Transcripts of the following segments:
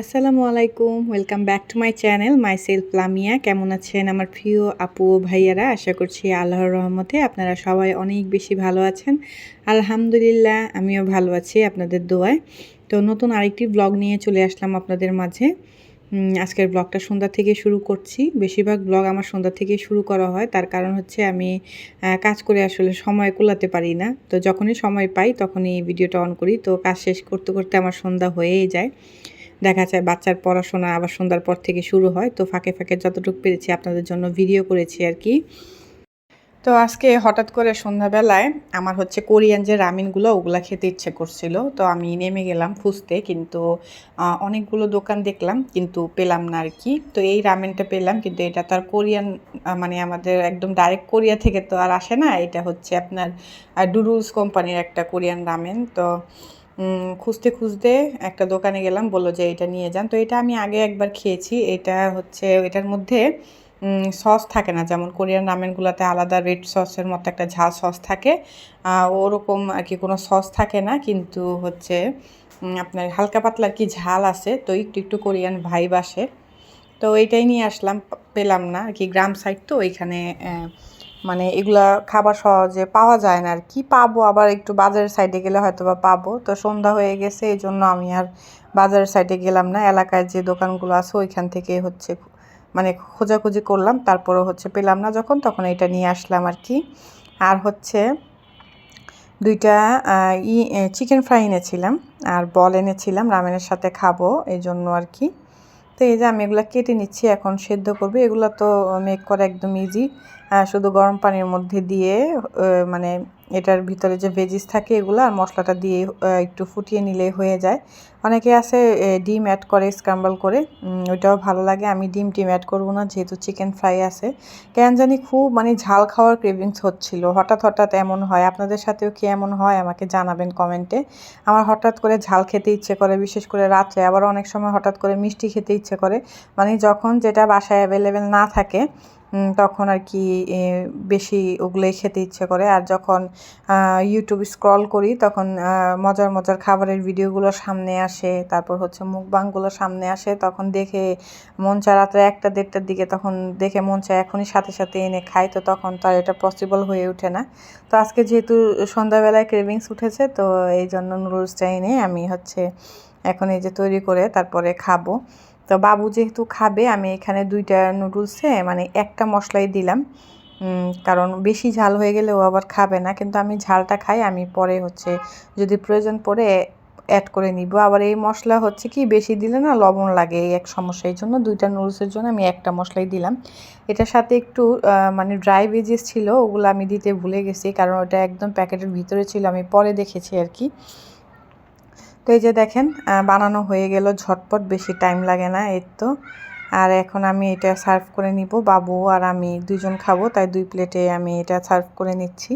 আসসালামু আলাইকুম, welcome back to my channel myself Lamia কেমন আছেন আমার প্রিয় আপু ও ভাইয়ারা? আশা করছি আল্লাহর রহমতে আপনারা সবাই অনেক বেশি ভালো আছেন। আলহামদুলিল্লাহ, আমিও ভালো আছি আপনাদের দোয়ায়। তো নতুন আরেকটি ব্লগ নিয়ে চলে আসলাম আপনাদের মাঝে। আজকের ব্লগটা সন্ধ্যা থেকে শুরু করছি। বেশিরভাগ ব্লগ আমার সন্ধ্যা থেকে শুরু করা হয়। তার কারণ হচ্ছে আমি কাজ করে আসলে সময় কুলাতে পারি না। তো যখনই সময় পাই তখনই ভিডিওটা অন করি। তো কাজ শেষ করতে করতে আমার সন্ধ্যা হয়েই যায়। দেখা যায় বাচ্চার পড়াশোনা আবার সন্ধ্যার পর থেকে শুরু হয়। তো ফাঁকে ফাঁকে যতটুকু পেরেছি আপনাদের জন্য ভিডিও করেছি আর কি। তো আজকে হঠাৎ করে সন্ধ্যাবেলায় আমার হচ্ছে কোরিয়ান যে রামিনগুলো, ওগুলা খেতে ইচ্ছে করছিল। তো আমি নেমে গেলাম খুঁজতে, কিন্তু অনেকগুলো দোকান দেখলাম, কিন্তু পেলাম না আর কি। তো এই রামেনটা পেলাম, কিন্তু এটা তো আর কোরিয়ান মানে আমাদের একদম ডাইরেক্ট কোরিয়া থেকে তো আর আসে না। এটা হচ্ছে আপনার ডুডুলস কোম্পানির একটা কোরিয়ান রামেন। তো খুঁজতে খুঁজতে একটা দোকানে গেলাম, বলল যে এটা নিয়ে যান। তো এটা আমি আগে একবার খেয়েছি। এটা হচ্ছে, এটার মধ্যে সস থাকে না, যেমন কোরিয়ান রামেনগুলোতে আলাদা রেড সসের মতো একটা ঝাল সস থাকে। ওরকম আর কি, কোনো সস থাকে না, কিন্তু হচ্ছে আপনার হালকা পাতলা কি ঝাল আছে। তো একটু একটু কোরিয়ান ভাইব আসে। তো এইটাই নিয়ে আসলাম পেলাম না, আর কি গ্রাম সাইড তো, ওইখানে মানে এগুলা খাবার সহজে পাওয়া যায় না আর কি পাবো আবার একটু বাজারের সাইডে গেলে হয়তো বা পাবো। তো সন্ধ্যা হয়ে গেছে এই জন্য আমি আর বাজারের সাইডে গেলাম না। এলাকায় যে দোকানগুলো আছে ওইখান থেকে হচ্ছে মানে খোঁজাখুঁজি করলাম তারপরে হচ্ছে পেলাম না যখন, তখন এটা নিয়ে আসলাম আর কি আর হচ্ছে দুইটা ই চিকেন ফ্রাই এনেছিলাম, আর বল এনেছিলাম, রামেনের সাথে খাব এই জন্য আর কি তো এই যে আমি এগুলো কেটে নিচ্ছি, এখন সেদ্ধ করব। এগুলো তো মেক করা একদম ইজি শুধু গরম পানির মধ্যে দিয়ে মানে এটার ভিতরে যে ভেজিস থাকে এগুলো আর মশলাটা দিয়ে একটু ফুটিয়ে নিলে হয়ে যায়। অনেকে আছে ডিম অ্যাড করে স্ক্রাম্বল করে ওইটাও ভালো লাগে। আমি ডিম টিম অ্যাড করব না, যেহেতু চিকেন ফ্রাই আছে। কেন জানি খুব মানে ঝাল খাওয়ার ক্রেভিংস হচ্ছিল। হঠাৎ হঠাৎ এমন হয়। আপনাদের সাথেও কি এমন হয়? আমাকে জানাবেন কমেন্টে আমার হঠাৎ করে ঝাল খেতে ইচ্ছে করে, বিশেষ করে রাত্রে। আবার অনেক সময় হঠাৎ করে মিষ্টি খেতে ইচ্ছে করে। মানে যখন যেটা বাসায় অ্যাভেলেবেল না থাকে তখন আর কি বেশি ওগুলোই খেতে ইচ্ছে করে। আর যখন ইউটিউব স্ক্রল করি, তখন মজার মজার খাবারের ভিডিওগুলো সামনে আসে। তারপর হচ্ছে মুখবাংগুলো সামনে আসে। তখন দেখে মন চায় রাত্রে একটা দেড়টার দিকে, তখন দেখে মন চায় এখনই সাথে সাথে এনে খাই। তো তখন তো এটা পসিবল হয়ে ওঠে না। তো আজকে যেহেতু সন্ধ্যাবেলায় ক্রেভিংস উঠেছে, তো এই জন্য নুডলসটা এনে আমি হচ্ছে এখন এই যে তৈরি করে তারপরে খাব। তো বাবু যেহেতু খাবে, আমি এখানে দুইটা নুডলসে মানে একটা মশলাই দিলাম। কারণ বেশি ঝাল হয়ে গেলে ও আবার খাবে না, কিন্তু আমি ঝালটা খাই, আমি পরে হচ্ছে যদি প্রয়োজন পড়ে অ্যাড করে নিব। আবার এই মশলা হচ্ছে কি, বেশি দিলে না লবণ লাগে এই এক সমস্যা এই জন্য, দুইটা নুডলসের জন্য আমি একটা মশলাই দিলাম। এটার সাথে একটু মানে ড্রাই ভেজিস ছিল, ওগুলো আমি দিতে ভুলে গেছি, কারণ ওটা একদম প্যাকেটের ভিতরে ছিল, আমি পরে দেখেছি আর কি। তো এই যে দেখেন বানানো হয়ে গেল ঝটপট, বেশি টাইম লাগে না এর তো। আর এখন আমি এটা সার্ভ করে নিব, বাবু আর আমি দুজন খাব, তাই দুই প্লেটে আমি এটা সার্ভ করে নিচ্ছি।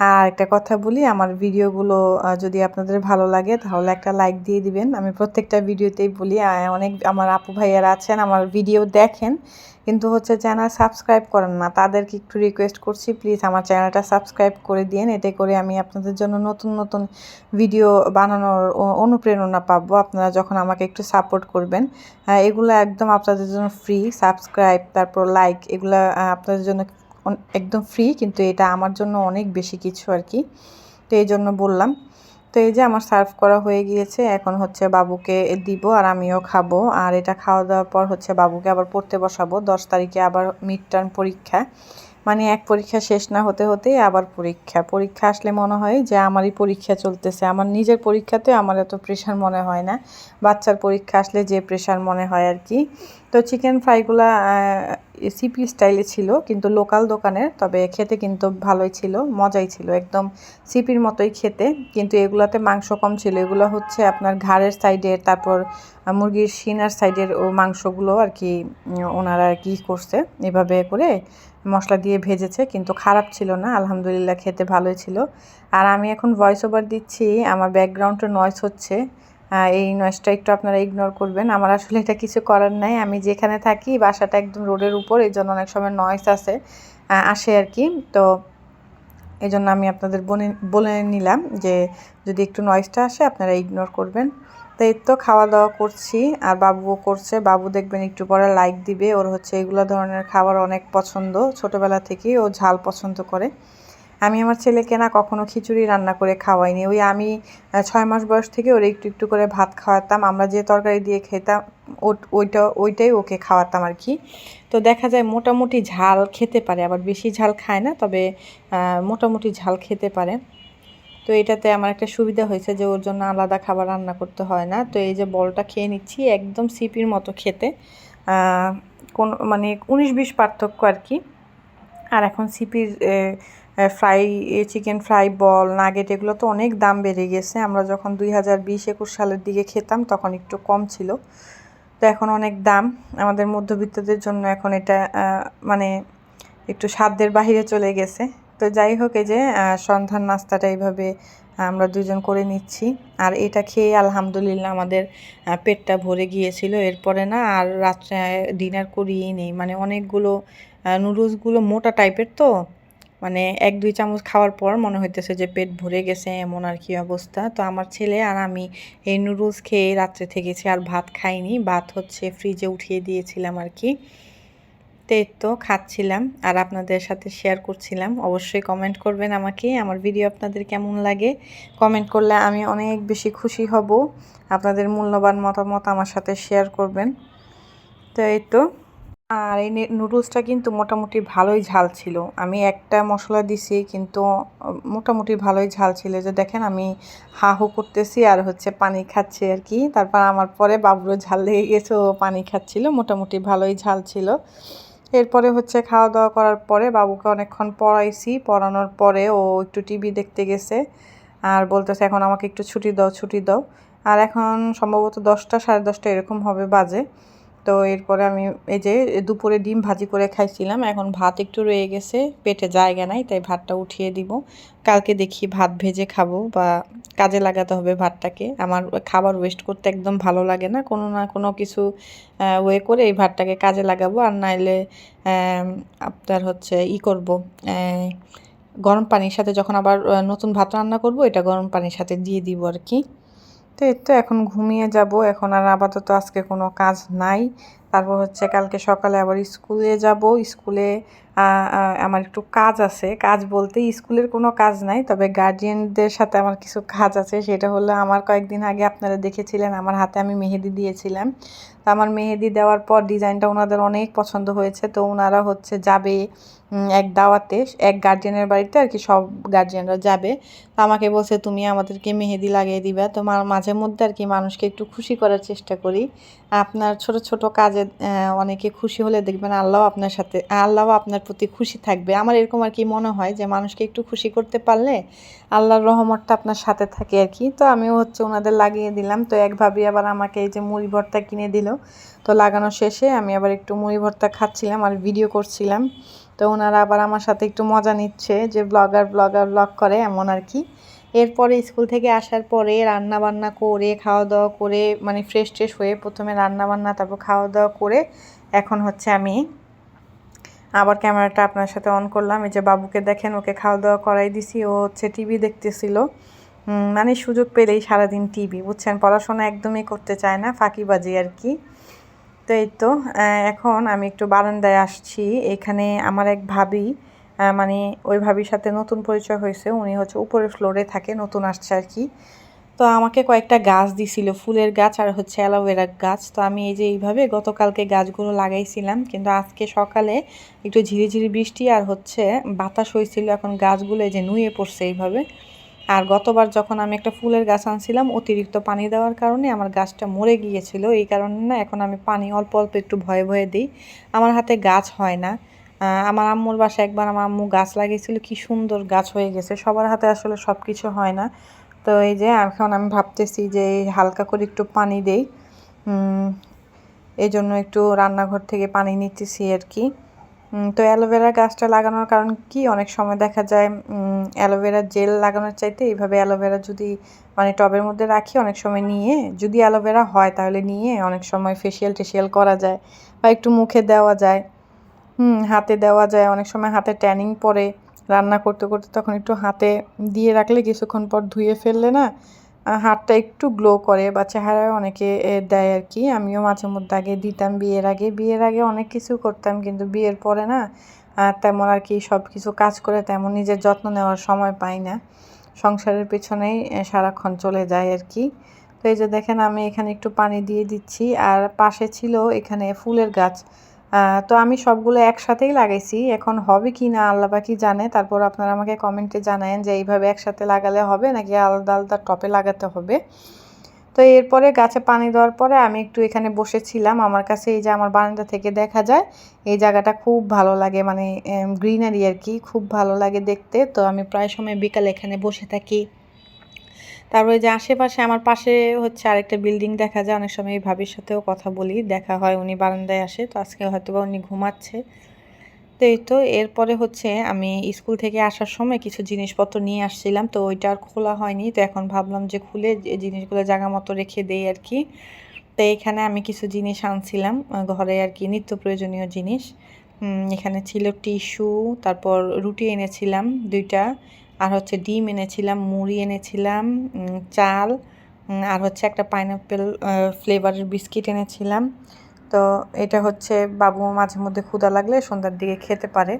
আর একটা কথা বলি, আমার ভিডিওগুলো যদি আপনাদের ভালো লাগে তাহলে একটা লাইক দিয়ে দিবেন। আমি প্রত্যেকটা ভিডিওতেই বলি অনেক আমার আপু ভাইয়ারা আছেন, আমার ভিডিও দেখেন। কিন্তু হচ্ছে চ্যানেল সাবস্ক্রাইব করেন না। তাদেরকে একটু রিকোয়েস্ট করছি প্লিজ আমার চ্যানেলটা সাবস্ক্রাইব করে দিন এতে করে আমি আপনাদের জন্য নতুন নতুন ভিডিও বানানোর অনুপ্রেরণা পাবো। আপনারা যখন আমাকে একটু সাপোর্ট করবেন এগুলো একদম আপনাদের জন্য ফ্রি সাবস্ক্রাইব তারপর লাইক এগুলো আপনাদের জন্য একদম ফ্রি কিন্তু এটা আমার জন্য অনেক বেশি কিছু আর কি। তো এই জন্য বললাম। তো এই যে আমার সার্ভ করা হয়ে গিয়েছে, এখন হচ্ছে বাবুকে দিব আর আমিও খাব। আর এটা খাওয়া দাওয়ার পর হচ্ছে বাবুকে আবার পড়তে বসাবো। দশ তারিখে আবার মিড টার্ম পরীক্ষা। মানে এক পরীক্ষা শেষ না হতে হতেই আবার পরীক্ষা। পরীক্ষা আসলে মনে হয় যে আমারই পরীক্ষা চলতেছে। আমার নিজের পরীক্ষাতে আমার এত প্রেশার মনে হয় না। বাচ্চার পরীক্ষা আসলে যে প্রেশার মনে হয় আর কি। তো চিকেন ফ্রাইগুলা সিপি স্টাইলে ছিল, কিন্তু লোকাল দোকানের তবে খেতে কিন্তু ভালোই ছিল, মজাই ছিল। একদম সিপির মতোই খেতে। কিন্তু এগুলাতে মাংস কম ছিল। এগুলো হচ্ছে আপনার ঘাড়ের সাইডের তারপর আহ, শিন আর সাইডের ও মাংসগুলো আর কি ওনারা আর কি করছে এভাবে করে মশলা দিয়ে ভেজেছে কিন্তু খারাপ ছিল না আলহামদুলিল্লাহ খেতে ভালোই ছিল। আর আমি এখন ভয়েস ওভার দিচ্ছি আমার ব্যাকগ্রাউন্ডে নয়েস হচ্ছে এই নয়েসটা একটু আপনারা ইগনোর করবেন। আমার আসলে এটা কিছু করার নাই আমি যেখানে থাকি বাসাটা একদম রোডের উপর এই জন্য অনেক সময় নয়েস আসে আসে আর কি। তো এই জন্য আমি আপনাদের বলে নিলাম যে যদি একটু নয়েজটা আসে আপনারা ইগনোর করবেন। তো এই তো খাওয়া দাওয়া করছি, আর বাবুও করছে। বাবু দেখবেন একটু পরে লাইক দিবে। ওর হচ্ছে এগুলো ধরনের খাবার অনেক পছন্দ। ছোটবেলা থেকেই ও ঝাল পছন্দ করে। আমি আমার ছেলেকে না কখনো খিচুড়ি রান্না করে খাওয়াইনি। ওই আমি ছয় মাস বয়স থেকে ওর একটু একটু করে ভাত খাওয়াতাম। আমরা যে তরকারি দিয়ে খেতাম ওইটা, ওইটাই ওকে খাওয়াতাম আর কি। তো দেখা যায় মোটামুটি ঝাল খেতে পারে, আবার বেশি ঝাল খায় না, তবে মোটামুটি ঝাল খেতে পারে। তো এটাতে আমার একটা সুবিধা হয়েছে যে ওর জন্য আলাদা খাবার রান্না করতে হয় না। তো এই যে বলটা খেয়ে নিচ্ছি, একদম সিপির মতো খেতে। কোন মানে উনিশ বিশ পার্থক্য আর কি। আর এখন সিপির fry chicken fry, ball, nugget এগুলো তো অনেক দাম বেড়ে গেছে। আমরা যখন দুই হাজার বিশ একুশ সালের দিকে খেতাম তখন একটু কম ছিল। তো এখন অনেক দাম। আমাদের মধ্যবিত্তদের জন্য এখন এটা মানে একটু সাধ্যের বাহিরে চলে গেছে। তো যাই হোক, এই যে সন্ধ্যার নাস্তাটা এইভাবে আমরা দুজন করে নিচ্ছি। আর এটা খেয়ে আলহামদুলিল্লাহ আমাদের পেটটা ভরে গিয়েছিল। এরপরে না, আর রাত্রে ডিনার করিয়েই নেই। মানে অনেকগুলো নুডলসগুলো মোটা টাইপের তো। মানে এক, দুই চামচ খাওয়ার পর মনে হইতেছে যে পেট ভরে গেছে, এমন আর কি অবস্থা। তো আমার ছেলে আর আমি এই নুডলস খেয়ে রাত্রে থেকেছি, আর ভাত খাইনি। ভাত হচ্ছে ফ্রিজে উঠিয়ে দিয়েছিলাম আর কি। তো তো খাচ্ছিলাম আর আপনাদের সাথে শেয়ার করছিলাম। অবশ্যই কমেন্ট করবেন আমাকে, আমার ভিডিও আপনাদের কেমন লাগে? কমেন্ট করলে আমি অনেক বেশি খুশি হব। আপনাদের মূল্যবান মতামত আমার সাথে শেয়ার করবেন। তো এই তো। আর এই নুডলসটা কিন্তু মোটামুটি ভালোই ঝাল ছিল। আমি একটা মশলা দিছি কিন্তু মোটামুটি ভালোই ঝাল ছিল। যে দেখেন আমি হা হু করতেছি আর হচ্ছে পানি খাচ্ছি আর কি। তারপর আমার পরে বাবুরও ঝাল লেগে গেছে, ও পানি খাচ্ছিল। মোটামুটি ভালোই ঝাল ছিল। এরপরে হচ্ছে খাওয়া দাওয়া করার পরে বাবুকে অনেকক্ষণ পড়াইছি। পড়ানোর পরে ও একটু টিভি দেখতে গেছে আর বলতেছে, এখন আমাকে একটু ছুটি দাও ছুটি দাও। আর এখন সম্ভবত দশটা, সাড়ে দশটা এরকম হবে বাজে। তো এরপরে আমি এই যে দুপুরে ডিম ভাজি করে খাইছিলাম, এখন ভাত একটু রয়ে গেছে, পেটে জায়গা নাই, তাই ভাতটা উঠিয়ে দিব। কালকে দেখি ভাত ভেজে খাব বা কাজে লাগাতে হবে ভাতটাকে। আমার খাবার ওয়েস্ট করতে একদম ভালো লাগে না, কোনো না কোনো কিছু ওয়ে করে এই ভাতটাকে কাজে লাগাবো। আর নাইলে আপনার হচ্ছে ই করব গরম পানির সাথে যখন আবার নতুন ভাত রান্না করব, এটা গরম পানির সাথে দিয়ে দিব আর কি। তো এই তো এখন ঘুমিয়ে যাব। এখন আর আপাতত আজকে কোনো কাজ নাই। তারপর হচ্ছে কালকে সকালে আবার স্কুলে যাব। স্কুলে আমার একটু কাজ আছে। কাজ বলতে স্কুলের কোনো কাজ নাই, তবে গার্জিয়ানদের সাথে আমার কিছু কাজ আছে। সেটা হলো আমার কয়েকদিন আগে আপনারা দেখেছিলেন, আমার হাতে আমি মেহেদি দিয়েছিলাম। তো আমার মেহেদি দেওয়ার পর ডিজাইনটা ওনাদের অনেক পছন্দ হয়েছে। তো ওনারা হচ্ছে যাবে এক দাওয়াতে, এক গার্জিয়ানের বাড়িতে আর কি সব গার্জিয়ানরা যাবে। তো আমাকে বলছে, তুমি আমাদেরকে মেহেদি লাগিয়ে দিবা। তো মাঝে মধ্যে আর কি মানুষকে একটু খুশি করার চেষ্টা করি। আপনার ছোট ছোট কাজে অনেকে খুশি হলে দেখবেন আল্লাহ আপনার সাথে, আল্লাহ আপনার প্রতি খুশি থাকবে। আমার এরকম আর কি মনে হয় যে, মানুষকে একটু খুশি করতে পারলে আল্লাহর রহমতটা আপনার সাথে থাকে আর কি। তো আমিও হচ্ছে ওনাদের লাগিয়ে দিলাম। তো একভাবে আবার আমাকে এই যে মুড়ি ভর্তা কিনে দিল। তো লাগানো শেষে আমি আবার একটু মুড়ি ভর্তা খাচ্ছিলাম আর ভিডিও করছিলাম। তো ওনারা আবার আমার সাথে একটু মজা নিচ্ছে যে ব্লগার ব্লগার ব্লগ করে এমন আর কি। এরপরে স্কুল থেকে আসার পরে রান্না বান্না করে খাওয়া দাওয়া করে মানে ফ্রেশ ট্রেশ হয়ে প্রথমে রান্না বান্না তারপর খাওয়া দাওয়া করে এখন হচ্ছে আমি আবার ক্যামেরাটা আপনার সাথে অন করলাম। এই যে বাবুকে দেখেন, ওকে খাওয়া দাওয়া করাই দিছি। ও হচ্ছে টিভি দেখতেছিল। মানে সুযোগ পেলেই সারাদিন টিভি বুঝছেন? পড়াশোনা একদমই করতে চায় না, ফাঁকিবাজি আর কি। তো এই তো এখন আমি একটু বারান্দায় আসছি। এখানে আমার এক ভাবি মানে ওই ভাবির সাথে নতুন পরিচয় হয়েছে। উনি হচ্ছে উপরের ফ্লোরে থাকে, নতুন আসছে আর কি। তো আমাকে কয়েকটা গাছ দিছিল, ফুলের গাছ আর হচ্ছে অ্যালোভেরা গাছ। তো আমি এই যে এইভাবে গতকালকে গাছগুলো লাগাইছিলাম, কিন্তু আজকে সকালে একটু ঝিরিঝিরি বৃষ্টি আর হচ্ছে বাতাস হয়েছিল এখন গাছগুলো এই যে নুয়ে পড়ছে এইভাবে। আর গতবার যখন আমি একটা ফুলের গাছ আনছিলাম, অতিরিক্ত পানি দেওয়ার কারণে আমার গাছটা মরে গিয়েছিল। এই কারণে না এখন আমি পানি অল্প অল্প একটু ভয়ে ভয়ে দিই। আমার হাতে গাছ হয় না। আমার আম্মুর বাসায় একবার আমার আম্মু গাছ লাগিয়েছিল, কি সুন্দর গাছ হয়ে গেছে। সবার হাতে আসলে সব কিছু হয় না। তো এই যে এখন আমি ভাবতেছি যে হালকা করে একটু পানি দেই। এই জন্য একটু রান্নাঘর থেকে পানি নিতেছি আর কি। তো অ্যালোভেরা গাছটা লাগানোর কারণ কি? অনেক সময় দেখা যায় অ্যালোভেরা জেল লাগানোর চাইতে এইভাবে অ্যালোভেরা যদি মানে টবের মধ্যে রাখি, অনেক সময় নিয়ে যদি অ্যালোভেরা হয় তাহলে নিয়ে অনেক সময় ফেসিয়াল টেসিয়াল করা যায় বা একটু মুখে দেওয়া যায়। হুম, হাতে দেওয়া যায়, অনেক সময় হাতে ট্যানিং পড়ে রান্না করতে করতে তখন একটু হাতে দিয়ে রাখলে কিছুক্ষণ পর ধুয়ে ফেললে না হাতটা একটু গ্লো করে বা চেহারায় অনেকে দেয় আর কি। আমিও মাঝে মধ্যে আগে দিতাম বিয়ের আগে। বিয়ের আগে অনেক কিছু করতাম কিন্তু বিয়ের পরে না তেমন আর কি সব কিছু কাজ করে তেমন নিজের যত্ন নেওয়ার সময় পাই না। সংসারের পেছনেই সারাক্ষণ চলে যায় আর কি। তো এই যে দেখেন আমি এখানে একটু পানি দিয়ে দিচ্ছি। আর পাশে ছিল এখানে ফুলের গাছ। তো আমি সবগুলো একসাথেই লাগাইছি। এখন হবে কি না, আল্লাহ পাকি জানে। তারপর আপনারা আমাকে কমেন্টে জানায়েন যে এইভাবে একসাথে লাগালে হবে নাকি আলাদা আলাদা টপে লাগাতে হবে। তো এরপরে গাছে পানি দেওয়ার পরে আমি একটু এখানে বসেছিলাম। আমার কাছে এই যে আমার বারান্দা থেকে দেখা যায়, এই জায়গাটা খুব ভালো লাগে। মানে গ্রিনারি আর কি, খুব ভালো লাগে দেখতে। তো আমি প্রায় সময় বিকালে এখানে বসে থাকি। তারপরে যে আশেপাশে আমার পাশে হচ্ছে আরেকটা বিল্ডিং দেখা যায়, অনেক সময় এই ভাবির সাথেও কথা বলি, দেখা হয় উনি বারান্দায় আসে, তো আজকে হয়তো বা উনি ঘুমাচ্ছে। তো এই তো, এরপরে হচ্ছে আমি স্কুল থেকে আসার সময় কিছু জিনিসপত্র নিয়ে আসছিলাম, তো ওইটা আর খোলা হয়নি, তো এখন ভাবলাম যে খুলে জিনিসগুলো জায়গা মতো রেখে দেই আর কি। তো এখানে আমি কিছু জিনিস আনছিলাম ঘরে আর কি নিত্য প্রয়োজনীয় জিনিস। এখানে ছিল টিস্যু, তারপর রুটি এনেছিলাম দুইটা আর হচ্ছে ডিম এনেছিলাম, মুড়ি এনেছিলাম চাল আর হচ্ছে একটা পাইনাপেল ফ্লেভারের বিস্কিট এনেছিলাম। তো এটা হচ্ছে বাবু মাঝে মধ্যে ক্ষুদা লাগলে সন্ধ্যার দিকে খেতে পারে।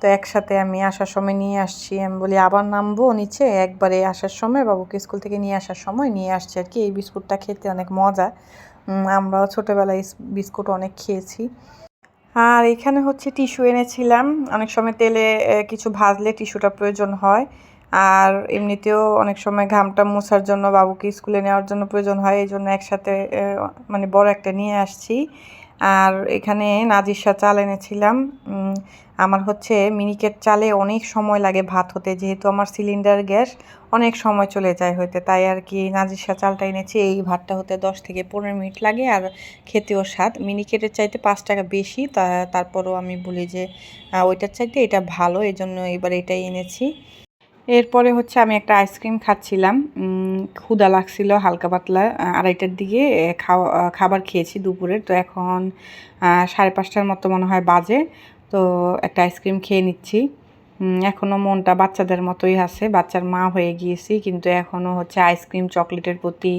তো একসাথে আমি আসার সময় নিয়ে আসছি। আমি বলি, আবার নামবো নিচে? একবারে আসার সময়, বাবুকে স্কুল থেকে নিয়ে আসার সময় নিয়ে আসছি আর কি। এই বিস্কুটটা খেতে অনেক মজা। আমরাও ছোটোবেলায় বিস্কুট অনেক খেয়েছি। আর এখানে হচ্ছে টিস্যু এনেছিলাম। অনেক সময় তেলে কিছু ভাজলে টিস্যুটা প্রয়োজন হয়। আর এমনিতেও অনেক সময় ঘামটা মোছার জন্য, বাবুকে স্কুলে নেওয়ার জন্য প্রয়োজন হয়। এই জন্য একসাথে মানে বড় একটা নিয়ে আসছি। আর এখানে নাজিরশা চাল এনেছিলাম। আমার হচ্ছে মিনিকেট চালে অনেক সময় লাগে ভাত হতে, যেহেতু আমার সিলিন্ডার গ্যাস অনেক সময় চলে যায় হইতে। তাই আর কি নাজিরশা চালটা এনেছি, এই ভাতটা হতে দশ থেকে পনেরো মিনিট লাগে আর খেতেও স্বাদ। মিনিকেটের চাইতে পাঁচ টাকা বেশি তারপরও আমি বলি যে ওইটার চাইতে এটা ভালো এই জন্য এবার এটাই এনেছি। এরপরে হচ্ছে আমি একটা আইসক্রিম খাচ্ছিলাম। ক্ষুধা লাগছিল হালকা পাতলা আড়াইটার দিকে খাওয়া খাবার খেয়েছি দুপুরের তো এখন সাড়ে পাঁচটার মতো মনে হয় বাজে। তো একটা আইসক্রিম খেয়ে নিচ্ছি। উম, এখনও মনটা বাচ্চাদের মতোই আছে। বাচ্চার মা হয়ে গিয়েছি কিন্তু এখনও হচ্ছে আইসক্রিম চকলেটের প্রতি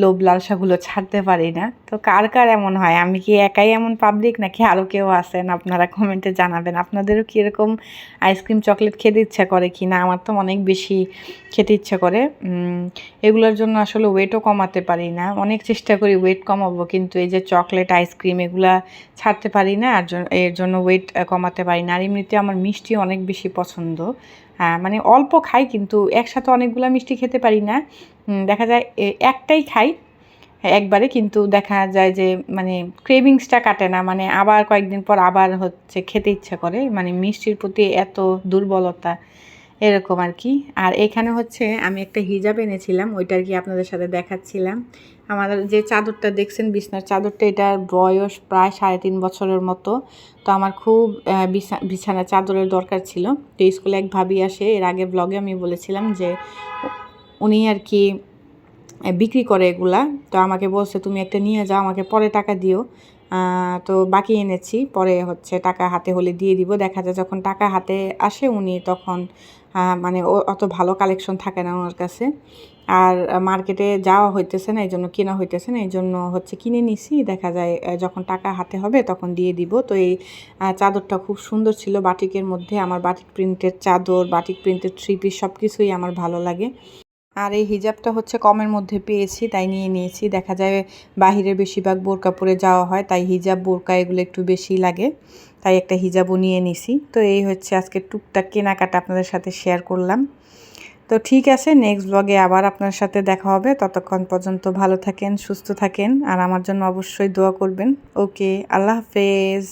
লোভ লালসাগুলো ছাড়তে পারি না। তো কার কার এমন হয়? আমি কি একাই এমন পাবলিক নাকি আরও কেউ আছেন? আপনারা কমেন্টে জানাবেন। আপনাদেরও কি এরকম আইসক্রিম চকলেট খেতে ইচ্ছা করে কি না আমার তো অনেক বেশি খেতে ইচ্ছা করে। এগুলোর জন্য আসলে ওয়েটও কমাতে পারি না। অনেক চেষ্টা করি ওয়েট কমাবো কিন্তু এই যে চকলেট আইসক্রিম এগুলা ছাড়তে পারি না আর এর জন্য ওয়েট কমাতে পারি না। আর এমনিতে আমার মিষ্টি অনেক বেশি পছন্দ। মানে অল্প খাই কিন্তু একসাথে অনেকগুলো মিষ্টি খেতে পারি না। দেখা যায় একটাই খাই। একবারে কিন্তু দেখা যায় যে মানে ক্রেভিংসটা কাটে না। মানে আবার কয়েকদিন পর আবার হচ্ছে খেতে ইচ্ছা করে। মানে মিষ্টির প্রতি এত দুর্বলতা। এরকম আর কি। আর এখানে হচ্ছে আমি একটা হিজাব এনেছিলাম, ওইটা আর কি আপনাদের সাথে দেখাচ্ছিলাম। আমাদের যে চাদরটা দেখছেন, বিছনার চাদরটা এটার বয়স প্রায় সাড়ে তিন বছরের মতো। তো আমার খুব বিছানা চাদরের দরকার ছিল। তো স্কুলে এক ভাবি আসে, এর আগে ব্লগে আমি বলেছিলাম যে, উনি আর কি বিক্রি করে এগুলা। তো আমাকে বলছে, তুমি একটা নিয়ে যাও, আমাকে পরে টাকা দিও। তো বাকি এনেছি। পরে হচ্ছে টাকা হাতে হলে দিয়ে দিব। দেখা যায় যখন টাকা হাতে আসে উনি তখন মানে অত ভালো কালেকশন থাকে না ওনার কাছে। আর মার্কেটে যাওয়া হইতেছে না এই জন্য কেনা হইতেছে না এই জন্য হচ্ছে কিনে নিছি। দেখা যায় যখন টাকা হাতে হবে তখন দিয়ে দিব। তো এই চাদরটা খুব সুন্দর ছিল বাটিকের মধ্যে। আমার বাটিক প্রিন্টের চাদর, বাটিক প্রিন্টের থ্রি পিস সব কিছুই আমার ভালো লাগে। আর এই হিজাবটা হচ্ছে কমের মধ্যে পেয়েছি, তাই নিয়ে নিয়েছি। দেখা যায় বাহিরে বেশিরভাগ বোরকা পরে যাওয়া হয়, তাই হিজাব, বোরকা এগুলো একটু বেশি লাগে, তাই একটা হিজাবও নিয়ে নিছি। তো এই হচ্ছে আজকে টুকটাক কেনাকাটা আপনাদের সাথে শেয়ার করলাম। তো ঠিক আছে নেক্সট ব্লগে আবার আপনার সাথে দেখা হবে। ততক্ষণ পর্যন্ত ভালো থাকেন, সুস্থ থাকেন, আর আমার জন্য অবশ্যই দোয়া করবেন। ওকে আল্লাহ হাফেজ।